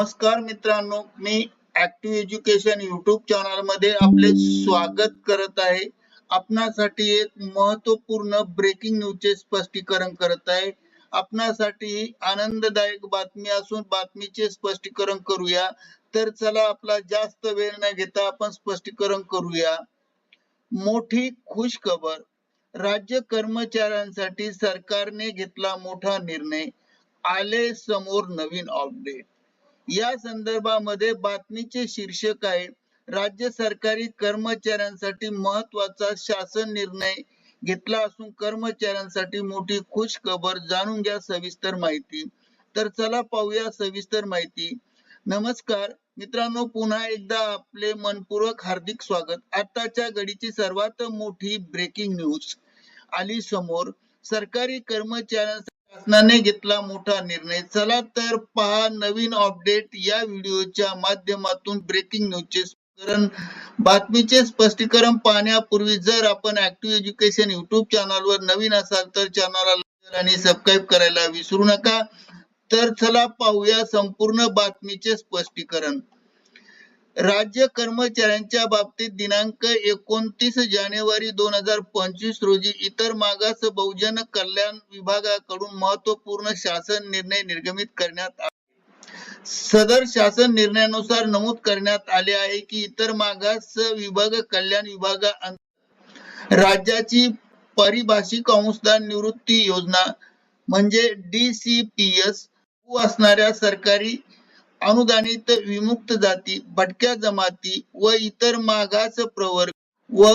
नमस्कार मित्रांनो मी ऍक्टिव्ह एज्युकेशन युट्यूब चॅनलमध्ये आपले स्वागत करत आहे. आपणासाठी एक महत्त्वपूर्ण ब्रेकिंग न्यूजचे स्पष्टीकरण करत आहे. आपणासाठी ही आनंददायक बातमी असून बातमीचे स्पष्टीकरण करूया. तर चला आपला जास्त वेळ न घेता आपण स्पष्टीकरण करूया. मोठी खुश खबर राज्य कर्मचाऱ्यांसाठी सरकारने घेतला मोठा निर्णय. आले समोर नवीन अपडेट या संदर्भामध्ये बातमीचे शीर्षक आहे राज्य सरकारी कर्मचाऱ्यांसाठी महत्त्वाचा शासन निर्णय घेतला असून कर्मचाऱ्यांसाठी मोठी खुश खबर जाणून घ्या सविस्तर माहिती. तर चला पाहूया सविस्तर माहिती. नमस्कार मित्रांनो पुन्हा एकदा आपले मनपूर्वक हार्दिक स्वागत. आताच्या घडीची सर्वात मोठी ब्रेकिंग न्यूज आली समोर. सरकारी कर्मचाऱ्यांसाठी शासनाने घेतला मोठा निर्णय. चला तर पहा नवीन अपडेट या व्हिडिओच्या माध्यमातून ब्रेकिंग न्यूजचे कारण बातमीचे स्पष्टीकरण पाहण्यापूर्वी जर आपण ऍक्टिव्ह एज्युकेशन युट्यूब चॅनलवर नवीन असाल तर चॅनलला आणि सबस्क्राईब करायला विसरू नका. तर चला पाहूया संपूर्ण बातमीचे स्पष्टीकरण. राज्य कर्मचाऱ्यांच्या बाबतीत दिनांक एकोणतीस जानेवारी दोन हजार पंचवीस रोजी इतर मागास बहुजन कल्याण विभागाकडून महत्त्वपूर्ण शासन निर्णय निर्गमित करण्यात सदर शासन निर्णयानुसार नमूद करण्यात आले आहे की इतर मागास विभाग कल्याण विभागा राज्याची पारिभाषिक अंशदान निवृत्ती योजना म्हणजे डी सी पी एस असणाऱ्या सरकारी अनुदानित विमुक्त जाती भटक्या जमाती व इतर मागास प्रवर्ग व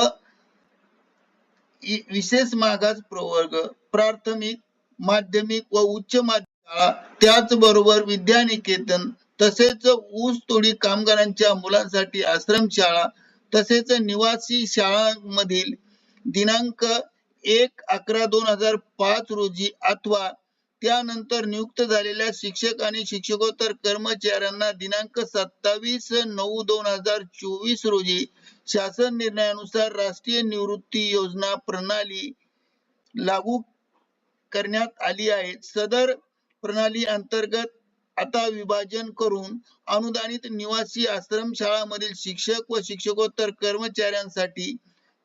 विशेष मागास प्रवर्ग प्राथमिक माध्यमिक व उच्च माध्यमिक शाळा त्याचबरोबर विद्यानिकेतन तसेच ऊस तोडी कामगारांच्या मुलांसाठी आश्रमशाळा तसेच निवासी शाळांमधील दिनांक एक अकरा दोन हजार पाच रोजी अथवा त्यानंतर नियुक्त झालेल्या शिक्षक आणि शिक्षकोत्तर कर्मचाऱ्यांना दिनांक सत्तावीस नऊ दोन हजार चोवीस रोजी शासन निर्णयानुसार राष्ट्रीय निवृत्ती योजना प्रणाली लागू करण्यात आली आहे. सदर प्रणाली अंतर्गत आता विभाजन करून अनुदानित निवासी आश्रमशाळामधील शिक्षक व शिक्षकोत्तर कर्मचाऱ्यांसाठी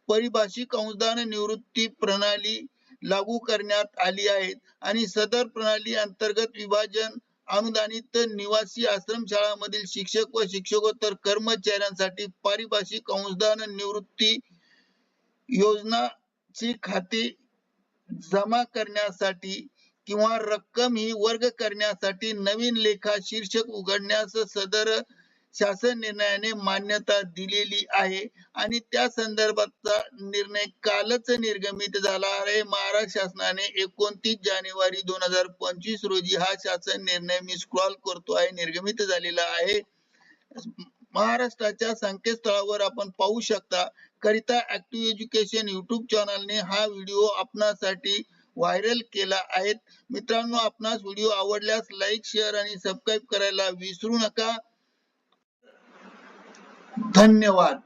परिभाषिक अनुदान निवृत्ती प्रणाली लागू करण्यात आली आहेत. आणि सदर प्रणाली अंतर्गत विभाजन अनुदानित निवासी आश्रमशाळामधील शिक्षक व शिक्षकोत्तर कर्मचाऱ्यांसाठी पारिभाषिक अंशदान निवृत्ती योजना ची खाती जमा करण्यासाठी किंवा रक्कम ही वर्ग करण्यासाठी नवीन लेखा शीर्षक उघडण्यास सदर शासन निर्णयाने मान्यता दिलेली आहे. आणि त्या संदर्भातचा निर्णय कालच निर्गमित झाला आहे. महाराष्ट्र शासनाने एकोणतीस जानेवारी दोन हजार पंचवीस रोजी हा शासन निर्णय मी स्क्रॉल करतो आहे. निर्गमित झालेला आहे. महाराष्ट्राच्या संकेतस्थळावर आपण पाहू शकता करिता ऍक्टिव्ह एज्युकेशन युट्यूब चॅनलने हा व्हिडिओ आपणासाठी व्हायरल केला आहे. मित्रांनो आपणास व्हिडिओ आवडल्यास लाईक शेअर आणि सबस्क्राईब करायला विसरू नका. धन्यवाद.